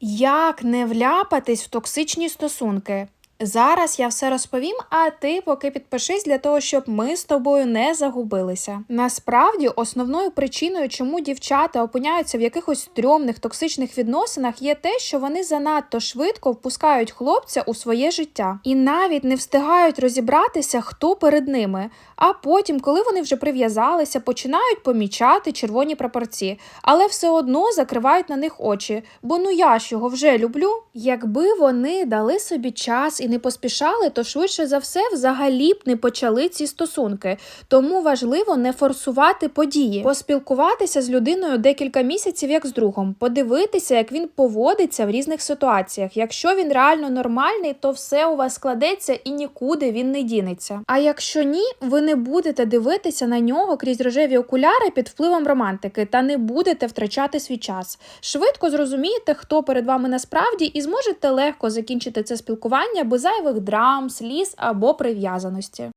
Як не вляпатись в токсичні стосунки? Зараз я все розповім, а ти поки підпишись для того, щоб ми з тобою не загубилися. Насправді, основною причиною, чому дівчата опиняються в якихось стрьомних токсичних відносинах, є те, що вони занадто швидко впускають хлопця у своє життя і навіть не встигають розібратися, хто перед ними. А потім, коли вони вже прив'язалися, починають помічати червоні прапорці, але все одно закривають на них очі. Бо ну я ж його вже люблю. Якби вони дали собі час і не поспішали, то швидше за все взагалі б не почали ці стосунки. Тому важливо не форсувати події, поспілкуватися з людиною декілька місяців як з другом, подивитися, як він поводиться в різних ситуаціях. Якщо він реально нормальний, то все у вас складеться і нікуди він не дінеться. А якщо ні, ви не будете дивитися на нього крізь рожеві окуляри під впливом романтики та не будете втрачати свій час. Швидко зрозумієте, хто перед вами насправді, і зможете легко закінчити це спілкування зайвих драм, сліз або прив'язаності.